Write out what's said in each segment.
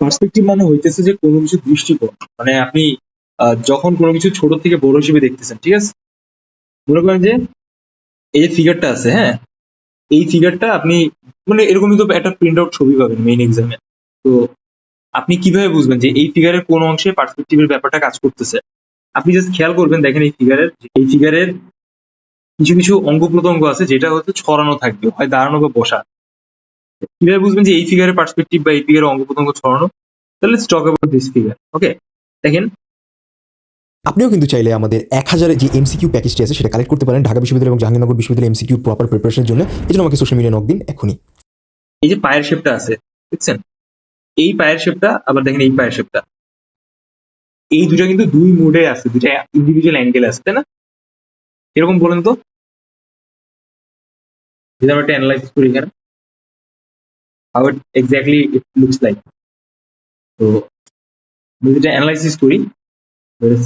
Perspective মানে হইতেছে যে কোনো কিছু দৃষ্টিকোণ। মানে আপনি যখন কোনো কিছু ছোট থেকে বড় হিসেবে দেখতেছেন, ঠিক আছে? মনে করেন যে এই যে ফিগারটা আছে হ্যাঁ? এই ফিগারটা আপনি মানে এরকমই তো একটা প্রিন্ট আউট ছবি পাবেন মেইন এক্সামে তো আপনি কীভাবে বুঝবেন যে এই ফিগারের কোন অংশে পার্সপেক্টিভের ব্যাপারটা কাজ করতেছে? আপনি জাস্ট খেয়াল করবেন, দেখেন এই ফিগারের এই ফিগারের কিছু কিছু অঙ্গ প্রত্যঙ্গ আছে যেটা হচ্ছে ছড়ানো থাকবে, হয় দাঁড়ানো বা বসা। কীভাবে বুঝবেন যে এই ফিগারের পার্সপেক্টিভ বা এই ফিগারের অঙ্গ প্রত্যঙ্গ ছড়ানো তাহলে stock about this figure okay দেখেন। আপনিও কিন্তু চাইলে আমাদের এক হাজারের যে এমসিকিউ প্যাকেজটি আছে সেটা কালেক্ট করতে পারেন ঢাকা বিশ্ববিদ্যালয় এবং জাহাঙ্গীরনগর বিশ্ববিদ্যালয় এমসিকিউ প্রপার প্রিপারেশনের জন্য। এই জন্য আমাকে সোশ্যাল মিডিয়া নক দিন এখনই। এই যে পায়ের শেপটা আছে দেখছেন? এই পায়ের শেপটা আবার দেখেন এই পায়ের শেপটা এই দুটো কিন্তু দুই মোডে আছে দুটা ইন্ডিভিজুয়াল অ্যাঙ্গেল আছে তাই না? এরকম বলেন তো? যদি আমরা একটা অ্যানালাইসিস করি এখানে। How it exactly it looks like তো আমি যেটা অ্যানালাইসিস করি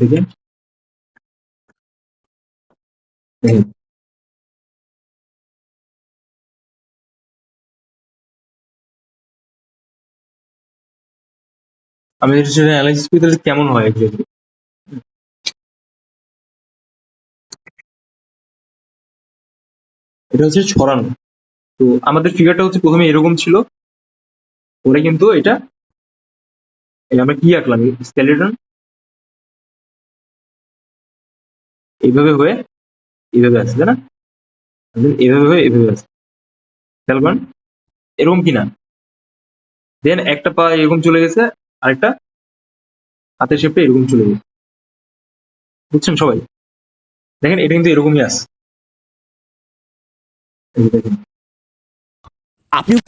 সেকেন্ড দেখেন আমি যদি সেটা অ্যানালাইসিস করি, তাহলে কেমন হয় এক্স্যাক্টলি এটা হচ্ছে ছড়ানো। তো আমাদের ফিগারটা হচ্ছে প্রথমে এরকম ছিল। পরে কিন্তু এটা আমরা কি আঁকলাম? স্কেলেটন এইভাবে হয়ে এইভাবে আসছে না? এইভাবে হয়ে এইভাবে আসছে খেয়াল করেন এরকম কিনা? দেন একটা পা এরকম চলে গেছে, আরেকটা হাতের শেপটা এরকম চলে গেছে। বুঝছেন সবাই? দেখেন, এটা কিন্তু এরকমই আসছে আপনিও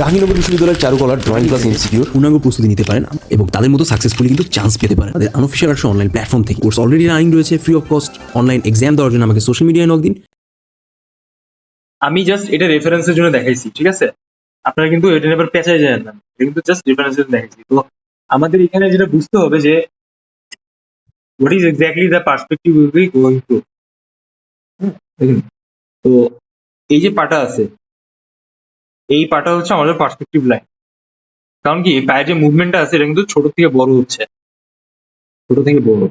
জাহাঙ্গীরনগর বিশ্ববিদ্যালয়ের চারুকলার ড্রয়িং ক্লাস এমসিকিউর পূর্ণাঙ্গ প্রস্তুতি নিতে পারেন এবং তাদের মতো সাকসেসফুলি কিন্তু চান্স পেতে পারেন তাদের আনঅফিসিয়াল একটা অনলাইন প্ল্যাটফর্ম থেকে কোর্স অলরেডি রানিং রয়েছে free of cost online exam দেওয়ার জন্য আমাকে সোশ্যাল মিডিয়ায় নক দিন। আমি জাস্ট এটা রেফারেন্সের জন্য দেখাইছি, ঠিক আছে? আপনারা কিন্তু এটা এবার পেঁচাই যায় না। কিন্তু জাস্ট রেফারেন্সের জন্য দেখাইছি। তো আমাদের এখানে যেটা বুঝতে হবে যে what is exactly the perspective will be going to তো এই যে পাটা আছে এই পাটা হচ্ছে আমাদের পার্সপেক্টিভ লাইন কারণ কি পায়ের যে মুভমেন্টটা আছে, এটা কিন্তু ছোট থেকে বড় হচ্ছে। ছোট থেকে বড়।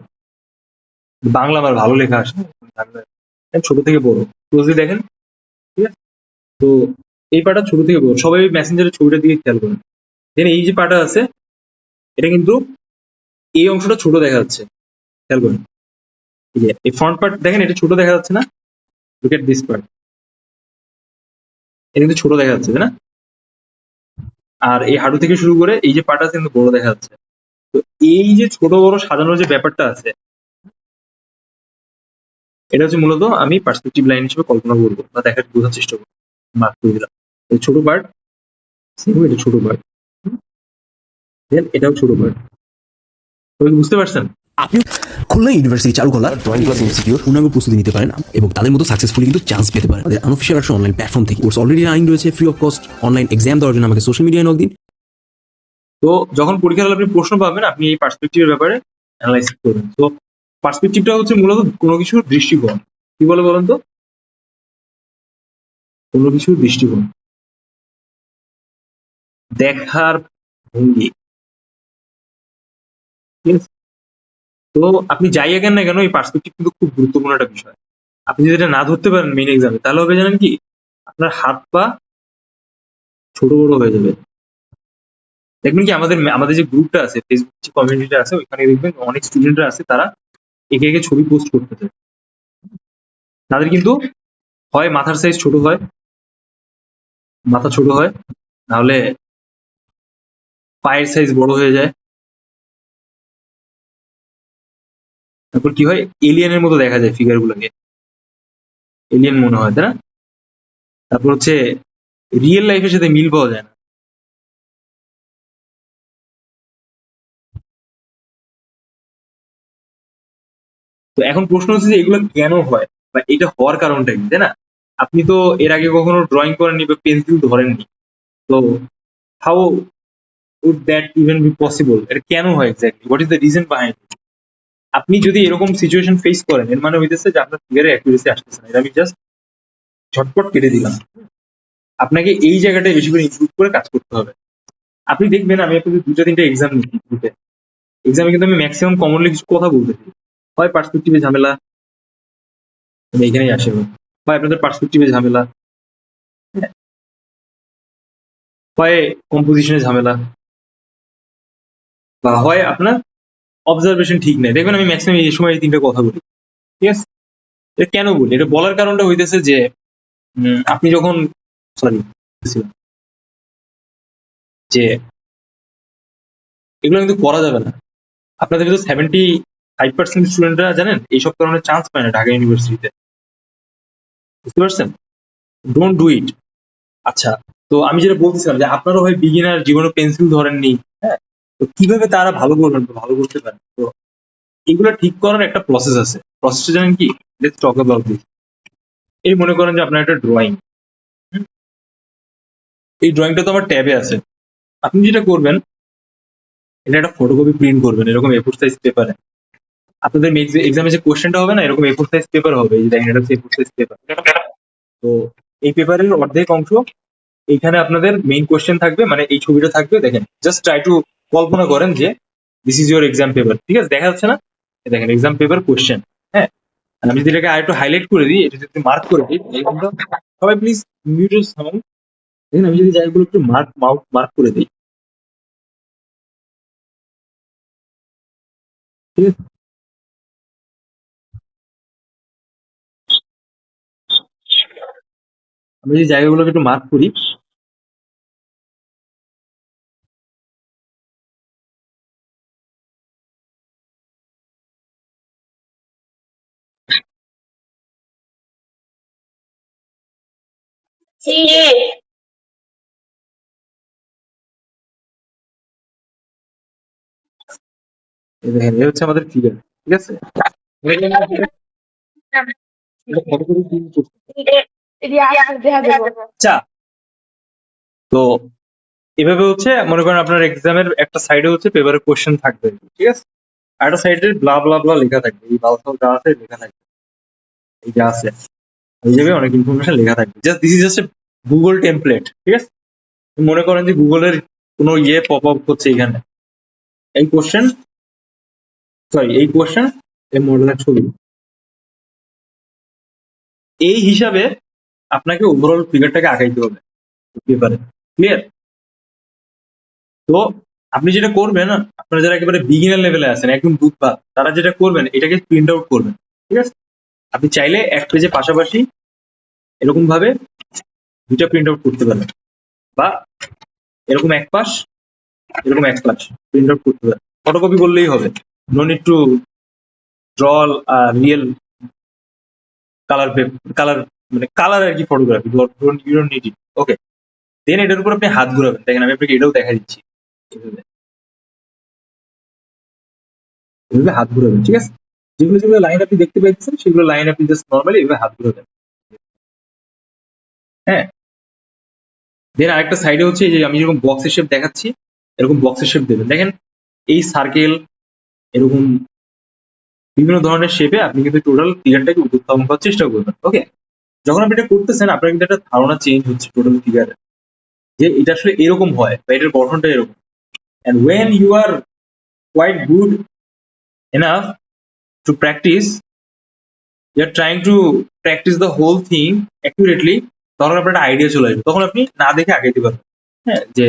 বাংলা আমার ভালো লেখা আসে বাংলা ছোট থেকে বড়। ক্লোজলি দেখেন। ঠিক আছে? তো এই পাটা ছোট থেকে বড়। সবাই মেসেঞ্জারের ছবিটা দিকে খেয়াল করেন। দেন এই যে পাটা আছে, এটা কিন্তু এই অংশটা ছোট দেখা যাচ্ছে। খেয়াল করেন। এই ফ্রন্ট পার্ট দেখেন এটা ছোট দেখা যাচ্ছে না? লুক এট দিস পার্ট এটা কিন্তু ছোট দেখা যাচ্ছে না? আর এই হাঁটু থেকে শুরু করে এই যে পাটা আছে কিন্তু বড় দেখা যাচ্ছে। তো এই যে ছোট বড় সাজানোর যে ব্যাপারটা আছে, এটা হচ্ছে মূলত আমি পার্সপেক্টিভ লাইন হিসেবে কল্পনা করব বা দেখার বোঝার চেষ্টা করব। মার্ক করে দিলাম। ছোট পার্ট সেম এটা ছোট পার্ট এটাও ছোট পার্ট বুঝতে পারছেন? আপনিও খুলনা ইউনিভার্সিটি চারুকলার ড্রয়িং ক্লাস এমসিকিউর পূর্ণাঙ্গ প্রস্তুতি নিতে পারেন এবং তাদের মতো সাকসেসফুলি কিন্তু চান্স পেতে পারেন। তাদের আনঅফিসিয়াল একটা অনলাইন প্ল্যাটফর্ম থেকে। কোর্স অলরেডি রানিং রয়েছে free of cost online exam দেওয়ার জন্য আমাকে সোশ্যাল মিডিয়ায় নক দিন। তো যখন পরীক্ষার হলে আপনি প্রশ্ন পাবেন আপনি এই পার্সপেক্টিভের ব্যাপারে অ্যানালাইসিস করবেন তো পার্সপেক্টিভটা হচ্ছে মূলত কোনো কিছুর দৃষ্টিকোণ। কি বলে বলেন তো? কোনো কিছুর দৃষ্টিকোণ। দেখার ভঙ্গি। তো আপনি যাই আগেন না কেন, এই পার্সপেক্টিভ কিন্তু খুব গুরুত্বপূর্ণ একটা বিষয়। আপনি যদি এটা না ধরতে পারেন মেইন এক্সামে তাহলে হবে জানেন কি, আপনার হাত পা ছোট বড় হয়ে যাবে। দেখবেন কি, আমাদের আমাদের যে গ্রুপটা আছে ফেসবুক যে কমিউনিটিটা আছে, ওইখানে দেখবেন অনেক স্টুডেন্টরা আছে, তারা একে একে ছবি পোস্ট করতে চায়। তাদের কিন্তু হয় মাথার সাইজ ছোট হয়, মাথা ছোট হয়, নাহলে পায়ের সাইজ বড় হয়ে যায়। তারপর কি হয়? এলিয়েনের মতো দেখা যায় ফিগার গুলোকে। এলিয়েন মনে হয়, তাই না? তারপর হচ্ছে রিয়েল লাইফের সাথে মিল পাওয়া যায় না। তো এখন প্রশ্ন হচ্ছে যে এগুলো কেন হয়? বা এটা হওয়ার কারণটা কি, তাই না? আপনি তো এর আগে কখনো ড্রয়িং করেননি বা পেন্সিল ধরেননি। তো how would that even be possible এটা কেন হয় exactly what is the reason behind আপনি যদি এরকম সিচুয়েশন ফেস করেন, এর মানে হইতেছে যে আপনার ফিগারে অ্যাকুরেসি আসতেছে না। এটা আমি জাস্ট ঝটপট কেটে দিলাম। আপনাকে এই জায়গাটায় বেশি করে ইমপ্রুভ করে কাজ করতে হবে। আপনি দেখবেন, আমি আপনাদের দুটো তিনটে এক্সাম নিচ্ছি গ্রুপে এক্সামে কিন্তু আমি ম্যাক্সিমাম কমনলি কিছু কথা বলতেছি হয় পার্সপেক্টিভে ঝামেলা, আমি এখানেই আসে হয় আপনাদের পার্সপেক্টিভে ঝামেলা। হয় কম্পোজিশনে ঝামেলা, বা হয় আপনার অবজারভেশন ঠিক নেই। দেখবেন আমি ম্যাক্সিমাম এই সময় এই তিনটে কথা বলি। ঠিক আছে? এটা কেন বলি? এটা বলার কারণটা হইতেছে যে আপনি যখন সরি যে, এগুলো কিন্তু করা যাবে না। আপনাদের কিন্তু সেভেন্টি ফাইভ পার্সেন্ট স্টুডেন্টরা জানেন এইসব কারণে চান্স পায় না ঢাকা ইউনিভার্সিটিতে বুঝতে পারছেন? ডোন্ট ডু ইট আচ্ছা তো আমি যেটা বলতেছিলাম যে, আপনারও হয় বিগিনার জীবনে পেন্সিল ধরেননি তো কীভাবে তারা ভালো করবেন ভালো করতে পারেন? তো এগুলো ঠিক করার একটা প্রসেস আছে। প্রসেসটা জানেন কি? টক অ্যাবাউট দিস এই মনে করেন যে আপনার একটা ড্রয়িং এই ড্রয়িংটা তো আমার ট্যাবে আছে। আপনি যেটা করবেন, এটা একটা ফটোকপি প্রিন্ট করবেন, এরকম এফোর সাইজ পেপারে আপনাদের এক্সামে যে কোশ্চেনটা হবে না, এরকম এফোর সাইজ পেপার হবে। এটা তো এই পেপারের অর্ধেক অংশ এইখানে আপনাদের মেইন কোশ্চেন থাকবে মানে এই ছবিটা থাকবে, দেখেন। জাস্ট ট্রাই টু কল্পনা করেন যে this is your exam paper ঠিক আছে? দেখা যাচ্ছে না? দেখেন এক্সাম পেপার কোশ্চেন হ্যাঁ? আমি যদি এটাকে আরেকটু হাইলাইট করে দিই, এটা যদি মার্ক করে দিই সবাই প্লিজ মিউটের সাউন্ড দেখেন, আমি যদি জায়গাগুলো একটু মার্ক মাউথ মার্ক করে দিই। ঠিক আছে? আমি যদি জায়গাগুলোকে একটু মার্ক করি এই দেখেন, এই হচ্ছে আমাদের ফিগার ঠিক আছে? আচ্ছা তো এভাবে হচ্ছে, মনে করেন আপনার এক্সামের একটা সাইডে হচ্ছে পেপারের কোশ্চেন থাকবে, ঠিক আছে? আর একটা সাইডে ব্লা ব্লা ব্লা লেখা থাকবে, এই বালসাল যা আছে লেখা থাকবে, এই যা আছে। এই অনেক ইনফরমেশন লেখা থাকবে just this is just Google template ঠিক আছে? মনে করেন যে গুগলের কোনো ইয়ে পপ আপ করছে এখানে। এই কোশ্চেন সরি এই কোশ্চেন এই মডেলের ছবি। এই হিসাবে আপনাকে ওভারঅল ফিগারটাকে আগাইতে হবে পেপারে ক্লিয়ার তো আপনি যেটা করবেন, আপনারা যারা একেবারে বিগিনার লেভেলে আছেন, একদম বুধবার, তারা যেটা করবেন, এটাকে প্রিন্ট আউট করবেন, ঠিক আছে? আপনি চাইলে এক পেজে পাশাপাশি এরকম ভাবে দুইটা প্রিন্ট আউট করতে পারেন। বা এরকম এক পাশ, এরকম এক পাশ প্রিন্ট আউট করতে পারেন। ফটোকপি করলেই হবে। No need to draw real colour colour মানে কালার আর কি photography you don't need it okay then এটার উপর আপনি হাত ঘুরাবেন। দেখেন, আমি আপনাকে এটাও দেখা দিচ্ছি। এভাবে হাত ঘুরাবেন, ঠিক আছে? যেগুলো যেগুলো লাইন আপনি দেখতে পাচ্ছেন সেগুলো লাইন আপনি জাস্ট নর্মালি এভাবে হাত ঘুরাবেন হ্যাঁ? দেন আরেকটা সাইডে হচ্ছে যে আমি যেরকম বক্সের শেপ দেখাচ্ছি, এরকম বক্সের শেপ দেবেন। দেখেন, এই সার্কেল এরকম বিভিন্ন ধরনের শেপে আপনি কিন্তু টোটাল ফিগারটাকে উপস্থাপন করার চেষ্টা করবেন। ওকে যখন আপনি এটা করতেছেন, আপনার কিন্তু একটা ধারণা চেঞ্জ হচ্ছে টোটাল ফিগারে যে এটা আসলে এরকম হয় বা এটার গঠনটা এরকম। And when you are quite good enough practice you are trying to practice the whole thing accurately তখন আপনার একটা আইডিয়া চলে আসবে। তখন আপনি না দেখে আগাইতে পারবেন হ্যাঁ যে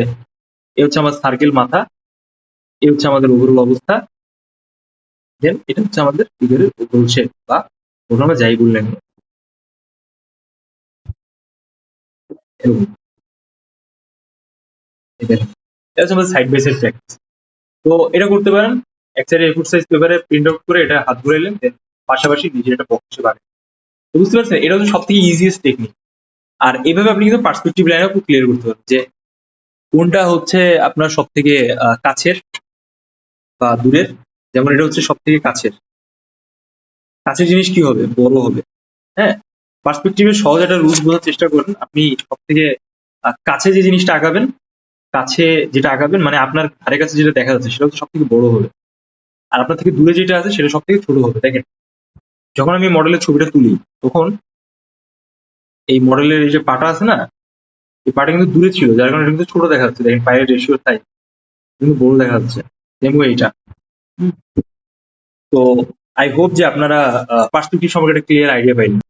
এ হচ্ছে আমার সার্কেল মাথা এ হচ্ছে আমাদের ওভারঅল অবস্থা দেন এটা হচ্ছে আমাদের ফিগারের ওভারঅল শেপ বা ওটা আমরা যাই বললেন এটা হচ্ছে আমাদের সাইড বাই সাইড প্র্যাকটিস তো এটা করতে পারেন এক সাইডে এফোর সাইজ পেপারে প্রিন্ট আউট করে এটা হাত ঘুরাইলেন দেন পাশাপাশি নিজের একটা বক্স বাড়ে বুঝতে পারছেন? এটা হচ্ছে সব থেকে ইজিয়েস্ট টেকনিক আর এভাবে আপনি কিন্তু পার্সপেক্টিভ লাইনও খুব ক্লিয়ার করতে পারবেন যে কোনটা হচ্ছে আপনার সব থেকে কাছের বা দূরের। যেমন এটা হচ্ছে সব থেকে কাছের। কাছের জিনিস কি হবে? বড় হবে। হ্যাঁ? পার্সপেক্টিভের সহজ একটা রুলস বোঝার চেষ্টা করুন। আপনি সব থেকে কাছে যে জিনিসটা আঁকাবেন কাছে যেটা আঁকাবেন মানে আপনার ধারে কাছে যেটা দেখা যাচ্ছে, সেটা হচ্ছে সব থেকে বড় হবে। আর আপনার থেকে দূরে যেটা আছে সেটা সব থেকে ছোট হবে দেখেন। যখন আমি মডেলের ছবিটা তুলি তখন এই মডেলের এই যে পাটা আছে না এই পাটা কিন্তু দূরে ছিল যার কারণে কিন্তু ছোট দেখা যাচ্ছে দেখেন পায়ের রেশিও তাই কিন্তু বড় দেখা যাচ্ছে এইটা তো আই হোপ যে আপনারা পার্সপেক্টিভ সম্পর্কে একটা ক্লিয়ার আইডিয়া পাইলেন।